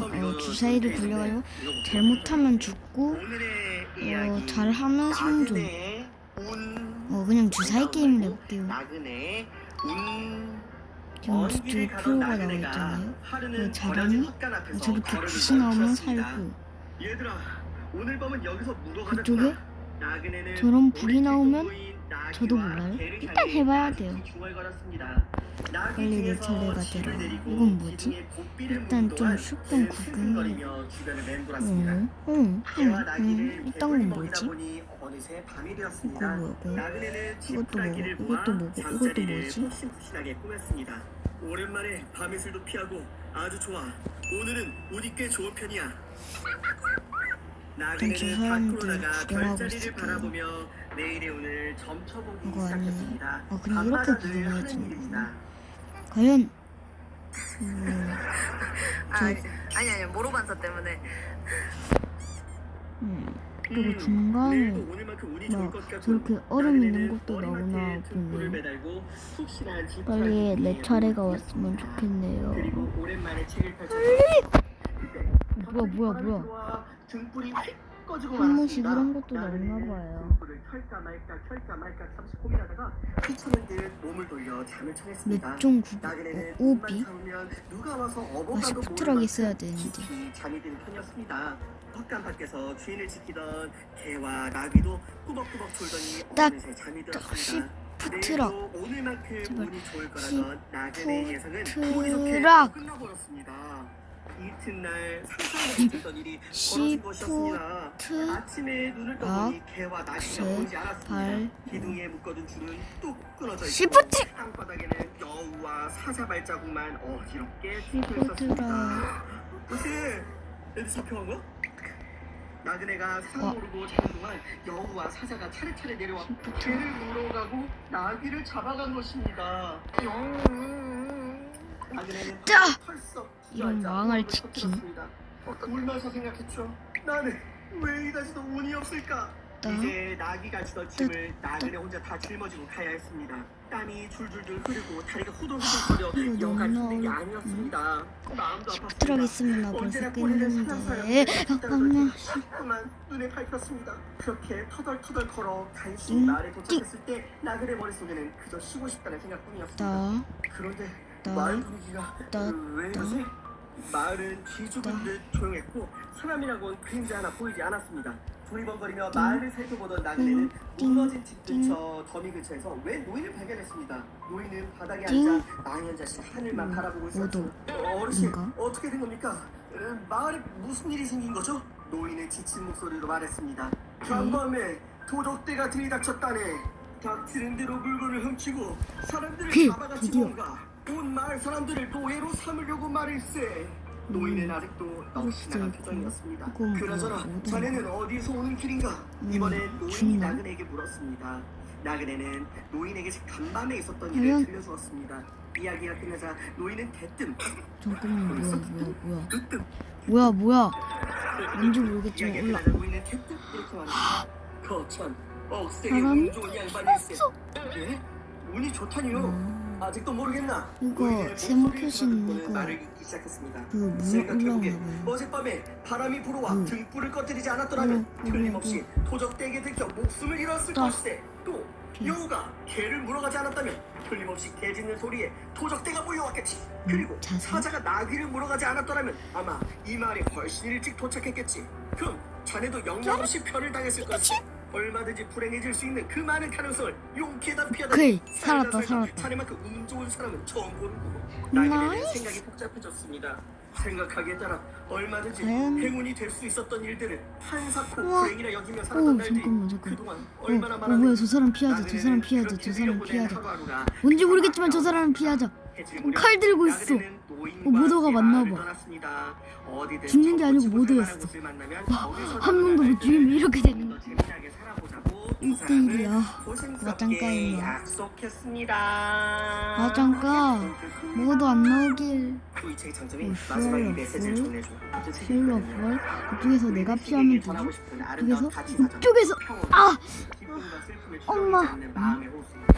하면 어, 주사위를 굴려가지고 잘못하면 죽고 어, 잘하면 생존. 어 그냥 주사위 게임을 해볼게요. 지금 먼 저쪽에 가던 프로가 나와 있잖아요. 그 잘하니? 앞에서 저렇게 걸음을 굿이 나오면 멈췄습니다. 살고 그쪽에 저런 불이 나오면 저도 몰라요. 일단 해봐야 돼요. 빨리 내 차례가 되라. 이건 뭐지? 일단 좀 쑥좀 구경해. 응, 응, 응, 응. 이딴 건 뭐지? 이거. 뭐고? 이것도 뭐고? 이것도 뭐고? 이것도 뭐지? 오랜만에 밤이슬도 피하고 아주 좋아. 오늘은 운이 꽤 좋은 편이야. 저 나그네는 사람들 구경하고 점쳐보기 이거. 시작했습니다. 아, 그냥 이렇게 늘 구경해야지. 과연 음, 아, 저- 아니 아니 모로 반사 때문에 음, 그리고 음, 중간에 막. 저렇게 얼음 있는 것도 머리맡에 나오나 보네. 빨리 내 차례가 왔으면. 좋겠네요. 펼쳐 뭐야 뭐야 뭐야? 등불이 휙 꺼지고 한 번씩 말았습니다. 이런 것도 나그네는 나오나 봐요. 등불을 켤까 말까 켤까 말까 잠시 고민하다가 휘청은 듯 몸을 돌려 잠을 청했습니다. 몇종 나그네는 어, 오비? 누가 와서 시프트라고 모를 있어야 되는데. 깊이 잠이 드는 편이었습니다. 헛간 밖에서 주인을 지키던 개와 나귀도 꾸벅꾸벅 졸더니 딱, 어느새 잠이 딱 들었습니다. 내일도 오늘만큼 제발. 운이 좋을 거라던 나그네의 예상은. 운이 좋게 끝나버렸습니다. 이튿날 상상도 못했던 일이 벌어진 것이었습니다. 아침에 눈을 떠보니 개와 나귀가 세, 보이지 않았습니다. 발. 기둥에 묶어둔 줄은 뚝 끊어져 있고 시프트! 땅바닥에는 여우와 사자 발자국만 어지럽게 시프트라. 있었습니다. 혹시 애들 잡혀간 거야? 나그네가 상 어. 모르고 자는 동안 여우와 사자가 차례차례 내려와. 개를 물어가고 나귀를 잡아간 것입니다. 나그네는 짜! 이런 망할 치킨. 울면서 생각했죠. 나는 왜 이다지도 운이 없을까? 따. 이제 나귀가 지던 짐을 나그네 혼자 다 짊어지고 가야 했습니다. 땀이 줄줄줄 흐르고 다리가 후들후들거려 여간 너무 힘든 게 아니었습니다. 마음도 아팠습니다. 있으면 언제나 꼬리를 끝났는데. 잠깐만. 자꾸만 눈에 밝혔습니다. 그렇게 터덜터덜 걸어 간신히 띵, 마을에 도착했을 때 나그네 머릿속에는 그저 쉬고 싶다는 생각뿐이었습니다. 따, 그런데 따, 마을 분위기가 따, 왜 따. 이러지? 마을은. 듯 조용했고 사람이라고는 그림자 하나 보이지 않았습니다. 두리번거리며 마을을 살펴보던 나그네는 띵, 무너진 집 띵. 근처 더미 근처에서 웬 노인을 발견했습니다. 노인은 바닥에 띵. 앉아 망연자실 하늘만 음, 바라보고 있었죠. 어, 어르신? 어떻게 된 겁니까? 어, 마을에 무슨 일이 생긴 거죠? 노인은 지친 목소리로 말했습니다. 간밤에 도적대가 들이닥쳤다네. 닥치는 대로 물건을 훔치고 사람들을 그, 잡아가지 드디어. 뭔가 온 마을 사람들을 노예로 삼으려고 말일세. 노인은 아직도 넋이 나간 있고. 표정이었습니다. 그나저나? 자네는 어디서 오는 길인가? 음, 이번엔 노인이? 나그네에게 물었습니다. 나그네는 노인에게 간밤에 있었던? 일을 들려주었습니다. 이야기가 끝나자 노인은 대뜸 잠깐만 뭐야 뭐야 뭐야 뭐야 뭐야 뭔지 모르겠지만 올라. 거참 억세게. 예? 운이 좋다니요. 음, 아직도 모르겠나? 이거 목소리를 표시는 이거 말을 잇기 시작했습니다. 그물 생각해보게 올라오나 봐요 어젯밤에 바람이 불어와 음. 등불을 꺼뜨리지 않았더라면 음, 음, 틀림없이 도적대에게 들켜 목숨을 잃었을 또. 것이세 또 오케이. 여우가 개를 물어가지 않았다면 틀림없이 개 짖는 소리에 도적대가 몰려왔겠지 그리고 음, 자세? 사자가 나귀를 물어가지 않았더라면 아마 이 마을에 훨씬 일찍 도착했겠지 그럼 자네도 영영없이 편을 당했을 것이지 얼마든지 불행해질 수 있는 그 많은 가능성을 용기에다 피하다 오케이, 살았다, 살았다. 자네만큼 운 좋은 사람은 처음 보는 거고 나이스. 생각이 복잡해졌습니다 생각하기에 따라 얼마든지 과연? 행운이 될 수 있었던 일들을 한사코 우와. 불행이라 여기며 오 살았던 날들이 잠깐만 잠깐만 그동안 어, 얼마나 어 많았는지 뭐야 저 사람 피하자 저 사람 피하자 저 사람 피하자 뭔지 모르겠지만 저 사람은 피하자 칼 들고 있어 어, 모더가 맞나봐. 죽는 게 아니고 모더였어. 한 놈도 못 죽이면 이렇게 되는 거야 1대1이야 맞짱까였네. 약속했습니다. 맞짱까. 뭐도 안 나오길 어, 슈얼러 볼? 재밌거든요. 볼 이쪽에서 내가 피하면 되지 이쪽에서. 이쪽에서 아! 슬픔에 엄마.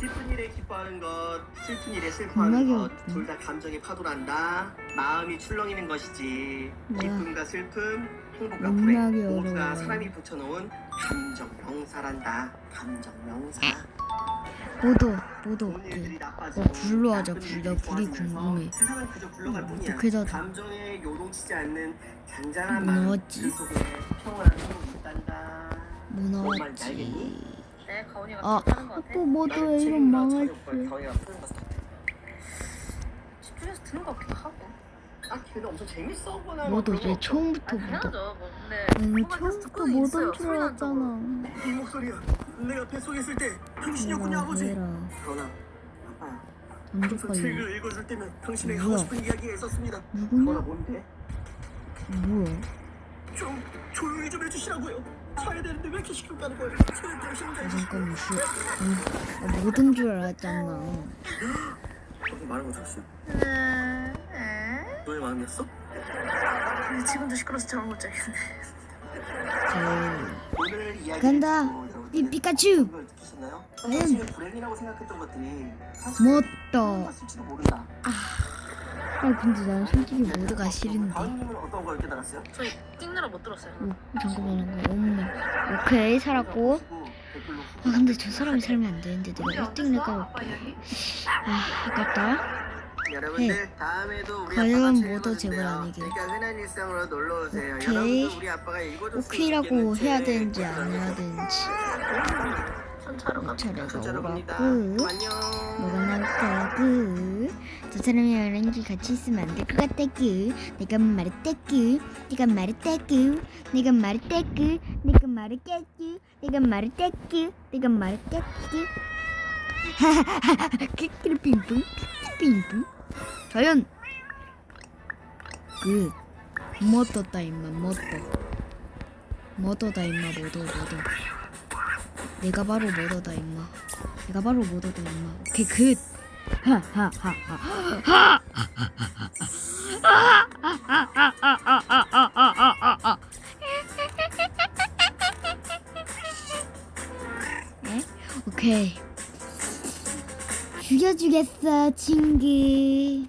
기쁜 일에 기뻐하는 것, 슬픈 일에 슬퍼하는 겁나게 것, 웃기네. 둘다 감정의 파도란다. 마음이 출렁이는 것이지. 뭐야. 기쁨과 슬픔, 행복과 겁나게 불행, 모두가 어려워. 사람이 붙여놓은 감정 명사란다. 감정 명사. 모두 모두 나빠지고 어, 불로 하자, 불. 나 불이 궁금해. 뿐이야. 어떻게 닫아? 감정에 요동치지 않는 잔잔한 뭐 마음? 그 속에 평온한 행복이 있단다. 뭐? 나왔지 네, 가온이가 아, 하는 거 같아. 또 모두의 이름 망할지 집중해서 듣는 것 같기도 하고. 아 걔는 엄청 재밌어 보나 모두 왜 처음부터 아, 모두 당연하죠. 뭐 처음부터 모던. 줄. 알았잖아 이 목소리야 내가 뱃속에 있을 때 당신이었군요 아버지 전화 아빠야 언제 평소 빨리 책을 읽어줄 때면 당신에게 뭐야? 하고 싶은 이야기가 있었습니다 누구냐? 뭔데? 뭐야? 좀 조용히 좀 해주시라고요 자야 되는데 왜 이렇게 잘 아, 잠깐만 쉬 아, 모든 줄 알았잖아 말을 못 들었어 네. 에? 너의 마음이었어? 근데 지금도 시끄러워서 잠을 못 자겠네. 자 오늘 이야기 간다 이 피카츄 걸 느끼셨나요? 과연? 사실 불행이라고 생각했던 것들이 사실 멋다 맞 을지도 모른다 아 근데 난 솔직히 모두가 싫은데 다은님은 어떤 걸 깨달았어요? 저희 찍느라 못 들었어요. 오, 잠깐만 엄마 오케이 살았고 아 근데 저 사람이 살면 안 되는데 내가 1등 내가 아빠 이야기? 아 아깝다 여러분들 다음에도 우리 과연 아빠가 책을 제발 읽어주세요. 아니길. 그러니까 흔한 일상으로 놀러 오세요. 오케이. 여러분도 우리 아빠가 읽어줬으면 오케이라고 좋겠는 해야 책 되는지 안. 해야 되는지 천차로 가. 차례가. 오라고 안녕. 뭐가 나올까 그 저 사람이 랑기 같이 있으면 안 될 것 같다 그 내가 말했다 그 내가 말했다 그 내가 말했다 그 내가 말했다 그 내가 말했다 그 내가 말했다 그 하하하하. 빙뿡 빙뿡 과연 그 뭐떴다 임마 뭐떠 뭐떠다 임마 뭐떠 뭐떠 내가 바로 뭐더다 임마. 내가 바로 뭐더다 임마. 오케이 굿? 오케이. 죽여주겠어 친구.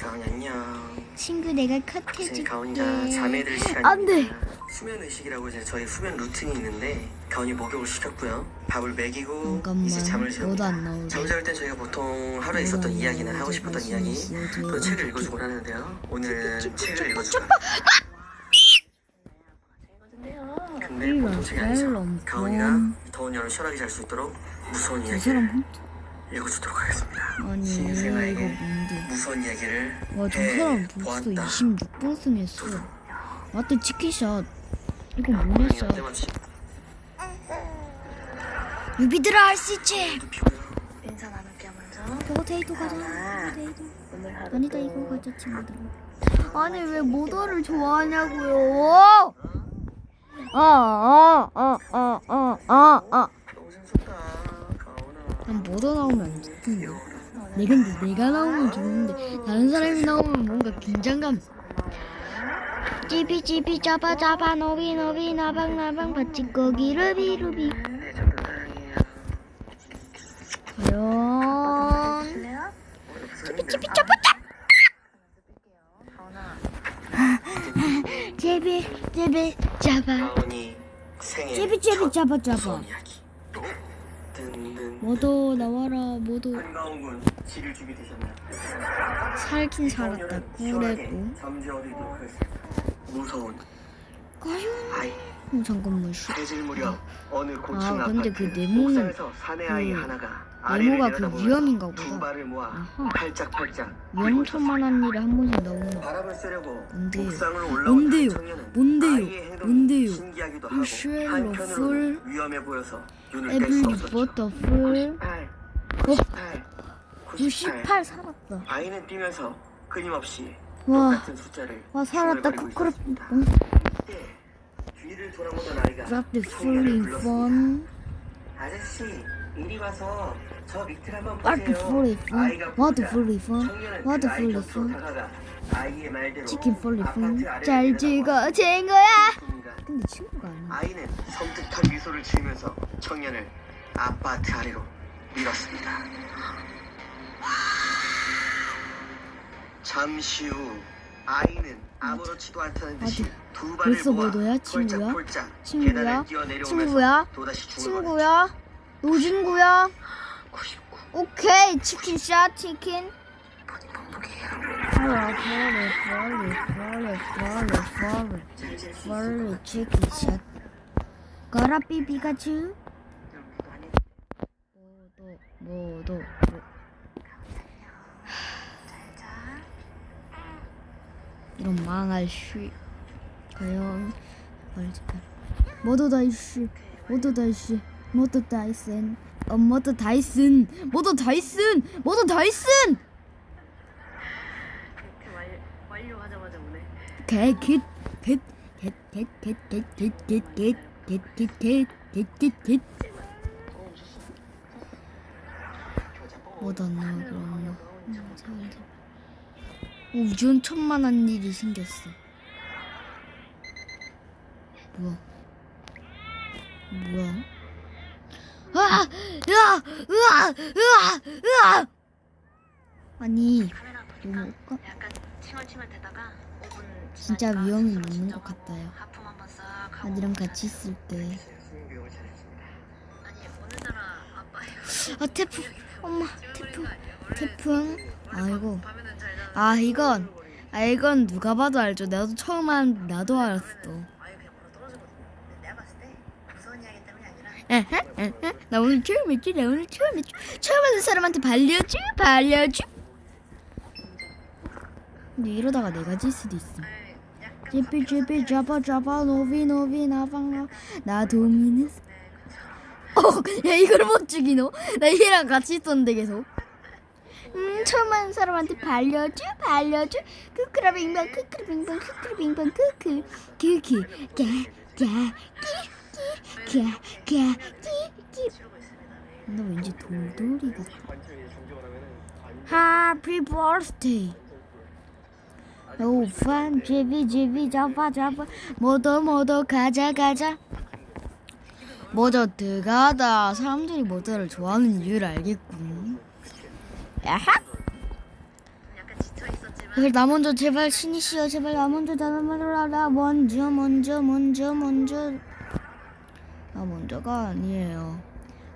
가은이 안녕. 친구 내가 컷해줄게. 가은이가 잠에 들 시간입니다. 안돼 수면 의식이라고 이제 저희 수면 루틴이 있는데 가은이 목욕을 시켰고요. 밥을 먹이고 잠깐만 이제 잠을 너도 재웁니다. 나오게 잠잘 땐 저희가 보통 하루에 있었던 너도 이야기나 안 하고 싶었던 이야기 있어요? 또저 책을 읽어주곤 하는데요. 오늘은 책을 읽어주고 근데 보통 책이 아니죠. 봄. 더운 여름 시원하게 잘 수 있도록 무서운 저 이야기를 읽어주도록 하겠습니다. 아니 이거 신생아에게 뭔데 무서운 이야기를 와저해 사람 벌써 보았다. 26분 쓰면서 맞다 치킨샷 가은이 샷 어때마치 유비들아 할 수 있지. 인사 나눌게요 먼저. 포테이토 가자 아. 포테이토 오늘 하루 아니다 이거 가자 친구들 아니 왜 모더를 좋아하냐고요 아, 어어어어어어어난 너무 재밌었다. 가은아. 모더 나오면 안 좋던데 내 근데 내가 나오면 좋은데 다른 사람이 나오면 뭔가 긴장감 찌비찌비 잡아 잡아 노비 노비 나방 나방 바찌꺼기 루비 루비 네, 사랑해요. 과연 실래요? 찌삐찌삐 가온아. 제비 제비 잡아 제비 제비 잡아 잡아. 모두 나와라 모두? 살긴 살았다 그래도 무서운 아이 어, 잠깐만 쉬 해질 무렵 어느 고층 아, 근데 그 네모는 옥상에서 사내 아이 그 하나가 네모가 아래를 그 내려다보면서 위험인가 보다. 두 발을 모아 아하. 팔짝팔짝 위험천만한 일에 한 번씩 나오나 바람을 쐬려고 뭔데요? 옥상을 올라온 뭔데요? 청년은 뭔데요? 아이의 행동이 뭔데요? 신기하기도 이 하고 쉘로 한편으로는 풀 위험해 보여서 눈을 뗄 수 에블리 없었죠. 버터풀 98, 어? 98, 98. 98 살았다 아이는 뛰면서 끊임없이 와, 와 살았다 코코로 뒤를 돌아보던 아이가 Drop the falling phone 아저씨 이리 와서 저 밑을 한번 What the falling phone? What the falling phone? What the falling phone? 치킨 falling phone 잘 죽어진 거야 근데 친구가 아니야 아이는 섬뜩한 미소를 지으면서 청년을 아파트 아래로 밀었습니다 잠시 후 아이는 아무렇지도 않다는 듯이 두 발을 벌써 모아 친구야? 폴짝폴짝 친구야? 계단을 뛰어내려오면서 친구야? 또다시. 친구야? 너 친구야? 99 오케이 치킨 샷 치킨 반복이에요 빨리 빨리 빨리 빨리 빨리 빨리 치킨 샷 가라 삐삐가츄 모두 모두 자 이런 망할 쉬 과연 얼지까 모두 다이씨 모두 다이씨 모두 다이슨 어 모두 다이슨 모두 다이슨 모두 다이슨 그렇게 완, 완료하자마자 오네 겟겟겟겟겟겟겟겟겟겟겟겟겟겟겟 뭐다 나 그럼 오 우연천만한 일이 생겼어. 뭐야? 뭐야? 으아! 으아! 으아! 으아! 아니, 너무 올까? 진짜 위험이 있는 것 같아요. 아니랑 같이 있을 때. 아, 태풍. 엄마, 태풍. 태풍. 아이고. 아 이건 아 이건 누가 봐도 알죠. 나도 처음 한 나도 알았어 에헤. 나 오늘 처음 했지? 나 오늘 처음 했지? 처음 하는 사람한테 발려줘? 발려줘? 근데 이러다가 내가 질 수도 있어. 찌삐 찌삐 잡아 잡아 노비 노비 나방나 나 도미는 어, 야 이걸 못 죽이노? 나 얘랑 같이 있었는데 계속. 음, 처음 하는 사람한테 발려줘, 발려줘. 크크라빙방, 크크라빙방, 크크라빙방, 크크, 크크, 까, 까, 끼, 끼, 까, 까, 끼, 끼. 너 왠지 돌돌이 같아. Happy birthday. 오, 판, 제비, 제비, 잡아, 잡아. 뭐더, 뭐더, 가자, 가자. 뭐더 들어가다. 사람들이 뭐더를 좋아하는 이유를 알겠군. 야하! 그래, 나 먼저 제발 신이시여 제발 나 먼저 나 먼저 나 먼저 먼저 먼저 먼저 나 먼저가 아니에요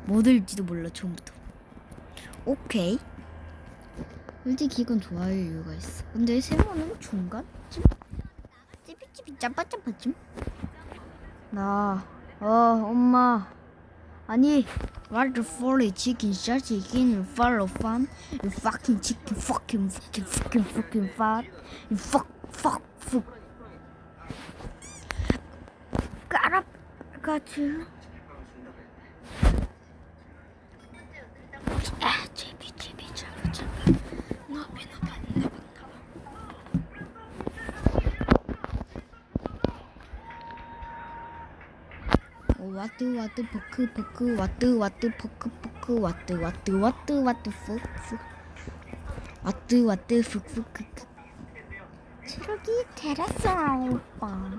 뭐 들지도 몰라 처음부터 오케이 솔직히 이건 좋아할 이유가 있어 근데 세모는 중간쯤? 찌비찌비 짜빠짜빠쯤? 나, 어, 엄마. 아니, What the fully chicken just again full of fun? You fucking chicken fucking fucking fucking fucking fat. You fuck fuck fuck. Got up got you. 와트 와트 포크 포크 와트 와트 포크 포크 와트 와트 와트 와트 푹푹 와트 와트 푹푹 트럭이 테라스라 오빠.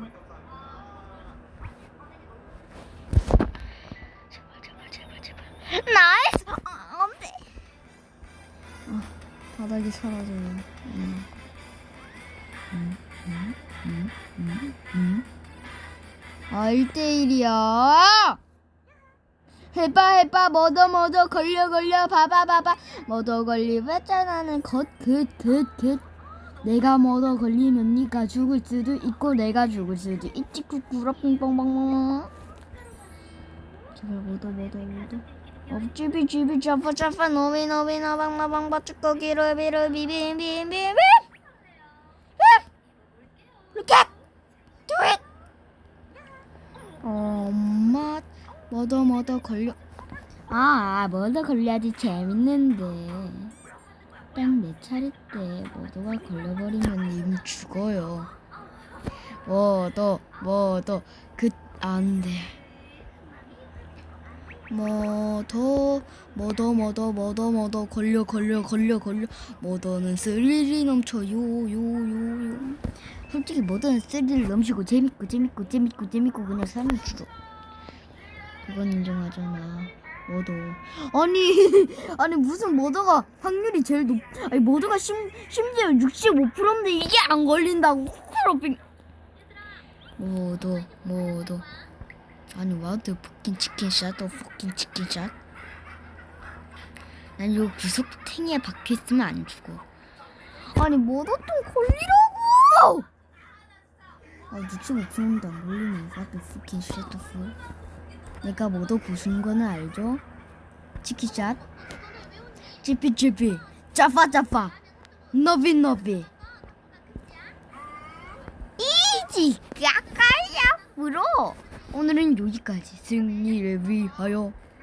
제발 제발 제발 제발 나이스! 아, 안돼 아 바닥이 사라져요. 음. 음, 음, 음, 음, 음. 아 1대1이야. 해봐 해봐. 뭐더 뭐더. 걸려 걸려. 봐봐 봐봐. 뭐더 걸리봤잖아는. 겉긋긋긋. 내가 뭐더 걸리면 니가 죽을 수도 있고 내가 죽을 수도 있지. 꾸꾸라 삥뻥뻥뻥 제발 뭐더 뭐더 뭐더 업지비 지비 잡아 잡아 노비 노비 나방 나방 바쭈꺼기 로 비 로 비빔비빔비빔 이렇게 do it 어, 엄마 뭐더 뭐더 걸려. 아 뭐더 걸려야지. 재밌는데. 딱 내 차례 때 뭐더가 걸려버리면 이미 죽어요. 뭐더 뭐더. 그 안돼. 뭐더 뭐더 뭐더 뭐더 뭐더. 걸려 걸려 걸려 걸려. 뭐더는 스릴이 넘쳐 요 요요요. 솔직히 뭐든 스릴 넘치고 재밌고 재밌고 재밌고 재밌고 그냥 사람이 죽어 그건 인정하잖아 모더 아니 아니 무슨 모더가 확률이 제일 높 아니 모더가 심, 심지어 65%인데 이게 안 걸린다고 호로빙. 모더 모더 아니 와드 포킨 치킨샷 어 포킨 치킨샷? 난요 구석탱이에 박혀 있으면 안 죽어. 아니 모더 좀 걸리라고! 아 65%인데 안 걸리네. 와드 포킨 샷 오프 내가 모두 부순 거는 알죠? 치키샷. 찌피찌피 짜파짜파. 너비 너비. 이지! 까까야 프로. 오늘은 여기까지. 승리를 위하여